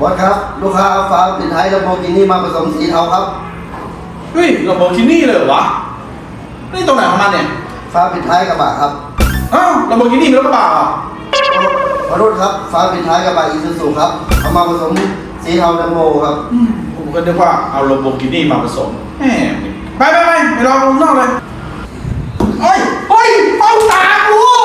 บอสครับ ลูกค้าเอาฟ้าปิดท้ายลำโพงกินี่มาผสมสีเทาครับ เฮ้ยเราบอกที่นี่เลยเหรอวะ นี่ตรงไหนของมันเนี่ยฟ้าปิดท้ายกระบะครับอ้าวเราบอกที่นี่มีรถกระบะเหรอขอโทษครับ ฟ้าปิดท้ายกระบะอีซูซูครับ เอามาผสมสีเทาดัมโบครับอืมผมก็นึกว่าเอาโลโบกินี่มาผสมแหมไปไปไปไปรอข้างนอกเลยเฮ้ยเฮ้ยเป้าตากูตากู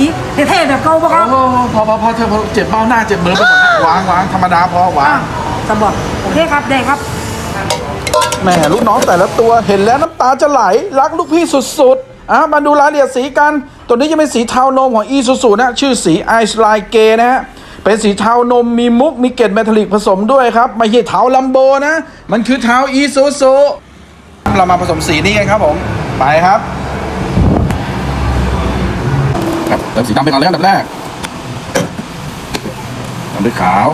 องก็ไม่ข้นสีเท่ๆแบบเก่าปะครับ โอ้พอพอพอเธอพอเจ็บเบ้าหน้าเจ็บมือไปหมดนะวางวางธรรมดาพอวาอะงสมบัติโอเคครับได้ครับ แหม่ลูกน้องแต่ละตัวเห็นแล้วน้ำตาจะไหล รักลูกพี่สุดๆอะมาดูรายละเอียดสีกัน ตัวนี้จะเป็นสีเทานมของอีซูซูนะ ชื่อสีไอซ์ไลเกนะฮะ เป็นสีเทานมมีมุกมีเกล็ดเมทัลลิกผสมด้วยครับ ไม่ใช่เทาลัมโบนะ มันคือเทาอีซูซูเรามาผสมสีนี้กันครับผม ไปครับ ครับเติมสีดำไปก่อนเลยอันดับแรกตามด้วยขาว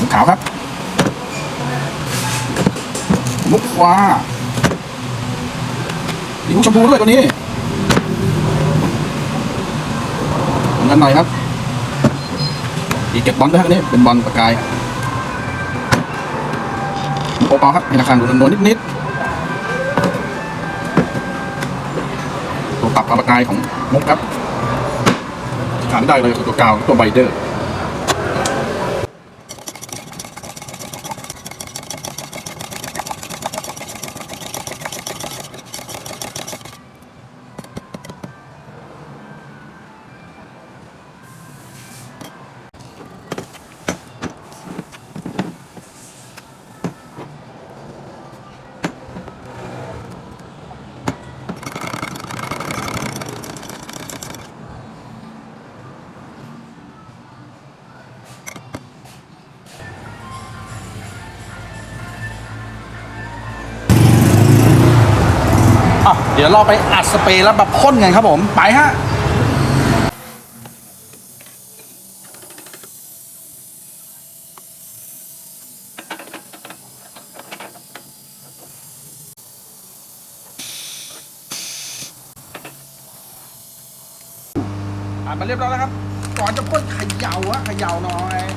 มุกขาวครับ มุกฟ้ามีมุกชมพูด้วยตัวนี้เงินหน่อยครับ อีกเก็บบอลด้วยครับอันนี้เป็นบอลประกายมุกโอปอครับให้ราคาดูนวลนิดๆ ตัวตับกลาประกายของมุกครับขาดไม่ได้เลยคือตัวกาวตัวไบเดอร์ เดี๋ยวเราไปอัดสเปรย์แล้วแบบพ่นกันครับผม ไปฮะอ่านมาเรียบร้อยแล้วครับ ก่อนจะพ่นเขย่าฮะเขย่าหน่อย